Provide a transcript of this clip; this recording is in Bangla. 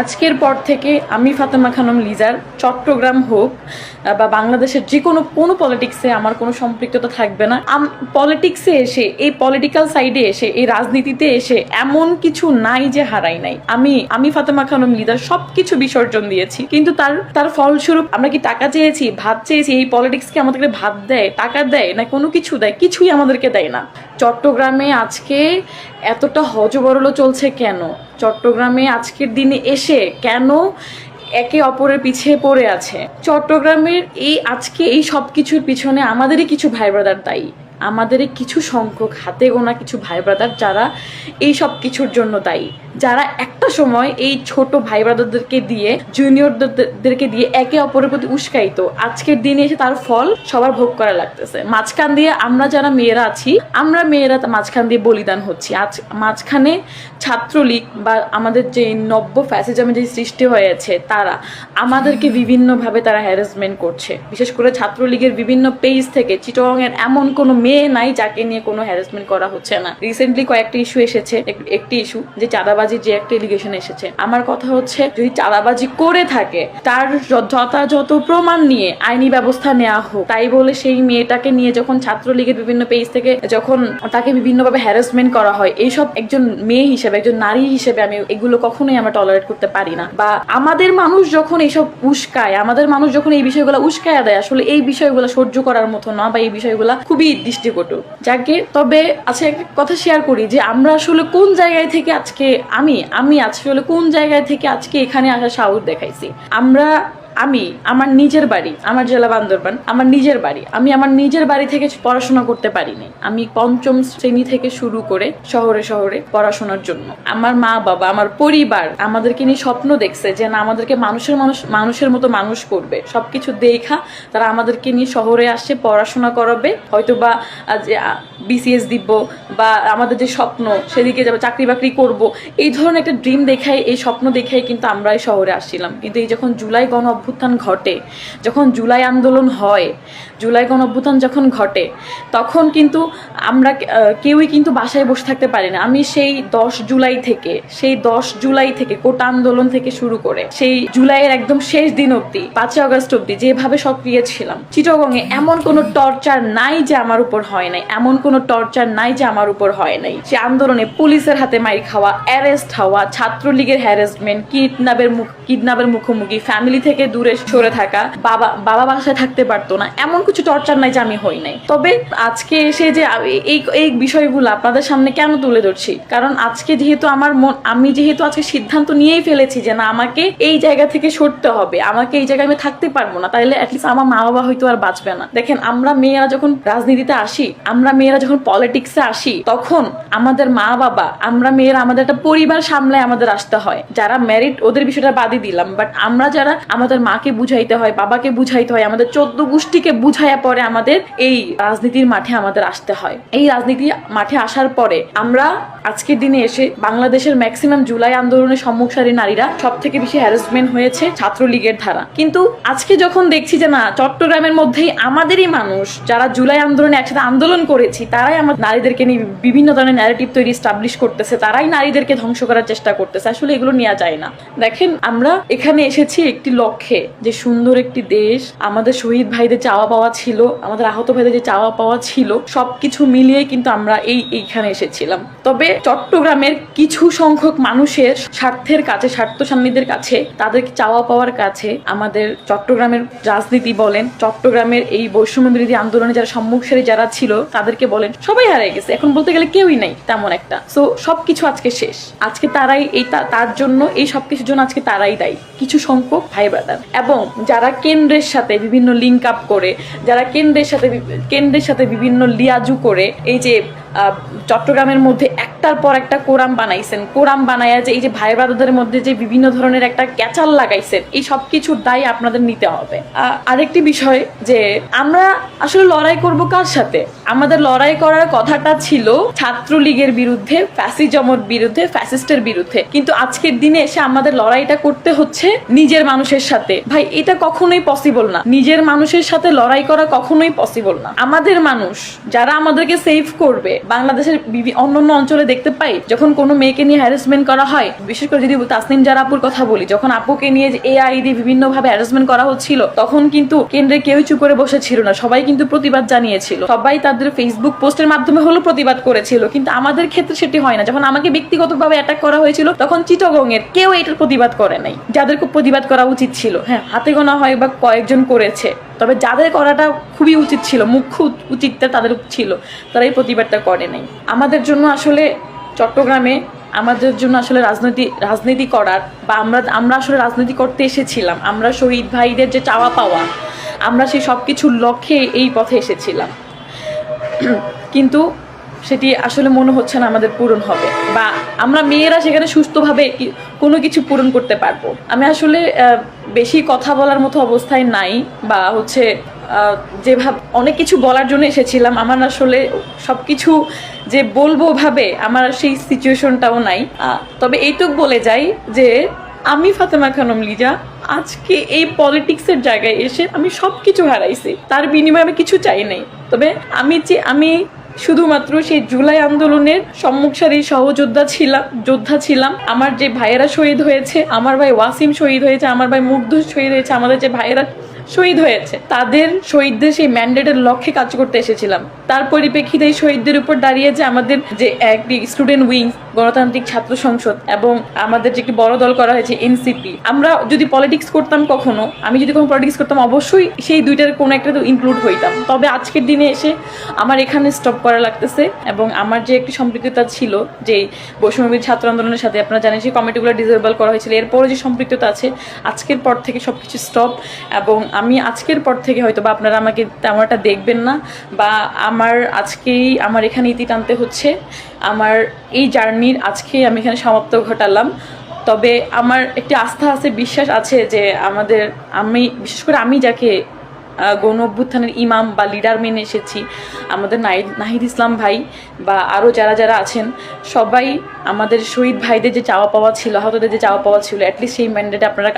আজকের পর থেকে আমি ফাতেমা খানম লিজার, চট্টগ্রাম হোক বা বাংলাদেশের যে কোনো কোনো পলিটিক্সে আমার কোনো সম্পৃক্ততা থাকবে না। পলিটিক্সে এসে, এই পলিটিক্যাল সাইডে এসে, এই রাজনীতিতে এসে এমন কিছু নাই যে হারাই নাই। আমি আমি ফাতেমা খানম লিজার সব কিছু বিসর্জন দিয়েছি। কিন্তু তার তার ফলস্বরূপ আমরা কি টাকা চেয়েছি, ভাত চেয়েছি, এই পলিটিক্সকে আমাদেরকে ভাত দেয়, টাকা দেয়, না কোনো কিছু দেয়, কিছুই আমাদেরকে দেয় না। চট্টগ্রামে আজকে এতটা হজবরল চলছে কেন? চট্টগ্রামে আজকের দিনে এসে কেন একে অপরের পিছিয়ে পড়ে আছে? চট্টগ্রামের এই আজকে এই সব কিছুর পিছনে আমাদেরই কিছু ভাই ব্রাদার দায়ী। আমাদেরই কিছু সংখ্যক হাতে গোনা কিছু ভাই ব্রাদার যারা এই সব কিছুর জন্য দায়ী। যারা একটা সময় এই ছোট ভাই ব্রাদারদেরকে দিয়ে জুনিয়রদেরকে দিয়ে একে অপরের প্রতি উস্কাইতো আজকের দিনে এসে তার ফল সবার ভোগ করা লাগতেছে। মাঝখান দিয়ে আমরা যারা মেয়েরা আছি, আমরা মেয়েরা মাঝখান দিয়ে বলিদান হচ্ছি। আজ মাঝখানে ছাত্রলীগ বা আমাদের যে নব্য ফ্যাসিজমে যে সৃষ্টি হয়েছে, তারা আমাদেরকে বিভিন্নভাবে তারা হ্যারাসমেন্ট করছে। বিশেষ করে ছাত্রলীগের বিভিন্ন পেজ থেকে চিটং এর এমন কোনো মেয়ে নাই যাকে নিয়ে কোনো হ্যারাসমেন্ট করা হচ্ছে না। রিসেন্টলি কয়েকটা ইস্যু এসেছে একটি ইস্যু যে চাঁদাবাজির যে একটা এলিগেশন এসেছে। আমার কথা হচ্ছে, যদি চাঁদাবাজি করে থাকে, তার যথাযথ প্রমাণ নিয়ে আইনি ব্যবস্থা নেওয়া হোক, তাই বলে সেই মেয়েটাকে নিয়ে যখন ছাত্রলীগের বিভিন্ন পেজ থেকে যখন তাকে বিভিন্নভাবে হ্যারাসমেন্ট করা হয়, এইসব একজন মেয়ে হিসেবে, একজন নারী হিসেবে আমি এগুলো কখনোই আমরা টলারেট করতে পারি না। বা আমাদের মানুষ যখন এইসব উস্কায়, আমাদের মানুষ যখন এই বিষয়গুলো উস্কায় দেয়, আসলে এই বিষয়গুলো সহ্য করার মতো না, বা এই বিষয়গুলো খুবই দৃষ্টিকটু। যাকে তবে আচ্ছা একটা কথা শেয়ার করি যে আমরা আসলে কোন জায়গায় থেকে আজকে আমি আমি আজকে হলো কোন জায়গায় থেকে আজকে এখানে আসা সাহস দেখাইছি? আমরা আমি, আমার নিজের বাড়ি, আমার জেলা বান্দরবান, আমার নিজের বাড়ি, আমি আমার নিজের বাড়ি থেকে পড়াশোনা করতে পারিনি। আমি পঞ্চম শ্রেণি থেকে শুরু করে শহরে শহরে পড়াশোনার জন্য। আমার মা, বাবা, আমার পরিবার আমাদেরকে নিয়ে স্বপ্ন দেখছে যে না, আমাদেরকে মানুষের মানুষ, মানুষের মতো মানুষ করবে। সবকিছু দেখা তারা আমাদেরকে নিয়ে শহরে আসছে পড়াশোনা করাবে। হয়তো বা বিসিএস দিব বা আমাদের যে স্বপ্ন, সেদিকে যাব, চাকরি বাকরি করব। এই ধরনের একটা ড্রিম দেখাই এই স্বপ্ন দেখাই কিন্তু আমরা এই শহরে আসছিলাম। কিন্তু এই যখন জুলাই গণ অভ্যুত্থান ঘটে, যখন জুলাই আন্দোলন হয়, জুলাই গণ অভ্যুত্থান যখন ঘটে, তখন কিন্তু আমরা কেউই কিন্তু বাসায় বসে থাকতে পারি না। আমি সেই দশ জুলাই থেকে, সেই দশ জুলাই থেকে কোটা আন্দোলন থেকে শুরু করে, সেই জুলাইয়ের একদম শেষ দিন অবধি, পাঁচই আগস্ট অবধি যেভাবে সক্রিয় ছিলাম চিটগংয়ে এমন কোনো টর্চার নাই যে আমার উপর হয় নাই, এমন কোনো টর্চার নাই যে আমার উপর হয় নাই। সে আন্দোলনে পুলিশের হাতে মাইর খাওয়া, অ্যারেস্ট হওয়া, ছাত্রলীগের হ্যারাসমেন্ট কিডন্যাপের মুখ কিডন্যাপের মুখোমুখি ফ্যামিলি থেকে দূরে সরে থাকা, বাবা বাবা বাসায় থাকতে পারতো না। এমন কিছু টর্চার নাই যে আমি হই নাই। তবে আজকে এসে যে এই এই বিষয়গুলো আপনাদের সামনে কেন তুলে ধরছি? কারণ আজকে যেহেতু আমার মন, আমি যেহেতু আজকে সিদ্ধান্ত নিয়েই ফেলেছি যে না, আমাকে এই জায়গা থেকে সরতে হবে, আমাকে এই জায়গায় আমি থাকতে পারব না তাইলে অ্যাটলিস্ট আমার মা বাবা হয়তো আর বাঁচবে না। দেখেন, আমরা মেয়েরা যখন রাজনীতিতে আসি, আমরা মেয়েরা যখন পলিটিক্সে আসি, তখন আমাদের মা বাবা আমরা মেয়েরা আমাদের একটা পরিবার সামলায় আমাদের আসতে হয়। যারা ম্যারিড ওদের বিষয়টা বাদই দিলাম। বাট আমরা যারা আমাদের মাকে বুঝাইতে হয়, বাবাকে বুঝাইতে হয়, আমাদের চোদ্দ গোষ্ঠীকে বুঝাইয়া পরে আমাদের এই রাজনীতির মাঠে আমাদের আসতে হয়। এই রাজনীতি মাঠে আসার পরে আমরা আজকের দিনে এসে বাংলাদেশের ম্যাক্সিমাম জুলাই আন্দোলনের সম্মুখ সারি নারীরা সব থেকে বেশি হ্যারাসমেন্ট হয়েছে ছাত্রলীগের ধারা কিন্তু আজকে যখন দেখছি যে না, চট্টগ্রামের মধ্যেই আমাদেরই মানুষ যারা জুলাই আন্দোলনে একসাথে আন্দোলন করেছি, তারাই আমার নারীদেরকে নিয়ে বিভিন্ন ধরনের ন্যারেটিভ তৈরি স্টাবলিশ করতেছে, তারাই নারীদেরকে ধ্বংস করার চেষ্টা করতেছে। আসলে এগুলো নেওয়া যায় না। দেখেন, আমরা এখানে এসেছি একটি লক্ষ্যে। যে সুন্দর একটি দেশ, আমাদের শহীদ ভাইদের চাওয়া পাওয়া ছিল, আমাদের আহত ভাইদের যে চাওয়া পাওয়া ছিল, সবকিছু মিলিয়ে কিন্তু আমরা এই এইখানে এসেছিলাম। তবে চট্টগ্রামের কিছু সংখ্যক মানুষের স্বার্থের কাছে স্বার্থ সান্নিধ্যের কাছে, তাদের চাওয়া পাওয়ার কাছে আমাদের চট্টগ্রামের রাজনীতি বলেন, চট্টগ্রামের এই বৈষম্য বিরোধী আন্দোলনে যারা সম্মুখ সারি যারা ছিল, তাদেরকে বলেন, সবাই হারিয়ে গেছে, এখন বলতে গেলে কেউই নাই, তেমন একটা। সো সবকিছু আজকে শেষ। আজকে তারাই এই তার জন্য এই সবকিছুর জন্য আজকে তারাই দায়ী। কিছু সংখ্যক ভাই ব্রাদার এবং যারা কেন্দ্রের সাথে বিভিন্ন লিঙ্ক আপ করে, যারা কেন্দ্রের সাথে কেন্দ্রের সাথে বিভিন্ন লিয়াজু করে, এই যে চট্টগ্রামের মধ্যে একটার পর একটা কোরাম বানাইছেন। কোরাম বানাইয়া যে, এই যে ভাই ব্রাদারদের মধ্যে যে বিভিন্ন ধরনের একটা ক্যাচাল লাগাইছেন, এই সব কিছুর দায় আপনাদের নিতে হবে। আরেকটি বিষয় যে, আমরা আসলে লড়াই করব কার সাথে? আমাদের লড়াই করার কথাটা ছিল ছাত্রলীগের বিরুদ্ধে ফ্যাসিজমর বিরুদ্ধে ফ্যাসিস্টের বিরুদ্ধে। কিন্তু আজকের দিনে এসে আমাদের লড়াইটা করতে হচ্ছে নিজের মানুষের সাথে। ভাই, এটা কখনোই পসিবল না। নিজের মানুষের সাথে লড়াই করা কখনোই পসিবল না। আমাদের মানুষ, যারা আমাদেরকে সেভ করবে, বাংলাদেশের বিভি- অন্যান্য অঞ্চলে দেখতে পাই, যখন কোনো মেয়েকে নিয়ে হ্যারাসমেন্ট করা হয়, বিশেষ করে যদি তাসনিম জারা আপুর কথা বলি, যখন আপুকে নিয়ে যে এআই দিয়ে বিভিন্নভাবে হ্যারাসমেন্ট করা হচ্ছিল, তখন কিন্তু কেন্দ্রে কেউ চুপ করে বসে ছিল না। সবাই কিন্তু প্রতিবাদ জানিয়েছিল। সবাই তাদের ফেসবুক পোস্টের মাধ্যমে হলো প্রতিবাদ করেছিল। কিন্তু আমাদের ক্ষেত্রে সেটি হয় না। যখন আমাকে ব্যক্তিগতভাবে অ্যাটাক করা হয়েছিল, তখন চিটগং এর কেউ এটার প্রতিবাদ করে নাই। যাদেরকে প্রতিবাদ করা উচিত ছিল। হ্যাঁ হাতে গোনা হয় বা কয়েকজন করেছে। তবে যাদের করাটা খুবই উচিত ছিল মুখ্য উচিতটা তাদের ছিল, তারা এই প্রতিবাদটা করে নাই। আমাদের জন্য আসলে চট্টগ্রামে, আমাদের জন্য আসলে রাজনীতি রাজনীতি করার বা আমরা আমরা আসলে রাজনীতি করতে এসেছিলাম। আমরা শহীদ ভাইদের যে চাওয়া পাওয়া, আমরা সেই সব কিছুর লক্ষ্যে এই পথে এসেছিলাম। কিন্তু সেটি আসলে মনে হচ্ছে না আমাদের পূরণ হবে বা আমরা মেয়েরা সেখানে সুস্থভাবে কোনো কিছু পূরণ করতে পারব। আমি আসলে বেশি কথা বলার মতো অবস্থায় নাই বা হচ্ছে যেভাবে অনেক কিছু বলার জন্য এসেছিলাম। আমার আসলে সব কিছু যে বলব ভাবে আমার সেই সিচুয়েশনটাও নাই। তবে এইটুক বলে যাই যে, আমি ফাতেমা খানম লিজা, আজকে এই পলিটিক্সের জায়গায় এসে আমি সব কিছু হারাইছি। তার বিনিময়ে আমি কিছু চাই নাই। তবে আমি যে আমি শুধুমাত্র সেই জুলাই আন্দোলনের সম্মুখ সারির সহযোদ্ধা ছিলাম, যোদ্ধা ছিলাম। আমার যে ভাইয়েরা শহীদ হয়েছে, আমার ভাই ওয়াসিম শহীদ হয়েছে, আমার ভাই মুগ্ধ শহীদ হয়েছে, আমাদের যে ভাইয়েরা শহীদ হয়েছে, তাদের শহীদদের সেই ম্যান্ডেটের লক্ষ্যে কাজ করতে এসেছিলাম। তার এই শহীদদের উপর দাঁড়িয়ে যে আমাদের যে একটি স্টুডেন্ট উইং, গণতান্ত্রিক ছাত্র সংসদ এবং আমাদের যে একটি বড় দল করা হয়েছে, এনসিপি, আমরা যদি পলিটিক্স করতাম কখনো, আমি যদি কোনো পলিটিক্স করতাম, অবশ্যই সেই দুইটার কোনো একটা তো ইনক্লুড হইতাম। তবে আজকের দিনে এসে আমার এখানে স্টপ করা লাগতেছে এবং আমার যে একটি সম্পৃক্ততা ছিল যে বৈষম্যবিদ ছাত্র আন্দোলনের সাথে আপনারা জানেন, সেই কমিটিগুলো ডিসেবল করা হয়েছিল। এরপরে যে সম্পৃক্ততা আছে, আজকের পর থেকে সব কিছু স্টপ এবং আমি আজকের পর থেকে হয়তো বা আপনারা আমাকে তেমন একটা দেখবেন না বা আমার আজকেই, আমার এখানে ইতি টানতে হচ্ছে। আমার এই জার্নির আজকে আমি এখানে সমাপ্ত ঘটালাম। তবে আমার একটি আস্থা আছে, বিশ্বাস আছে যে আমাদের, আমি, বিশেষ করে আমি যাকে গণ অভ্যুত্থানের ইমাম বা লিডার মেনে এসেছি, আমাদের নাহিদ নাহিদ ইসলাম ভাই বা আরও যারা যারা আছেন, সবাই আমাদের শহীদ ভাইদের যে চাওয়া পাওয়া ছিল, আহতদের যে চাওয়া পাওয়া ছিল অ্যাটলিস্ট সেই ম্যান্ডেটে আপনারা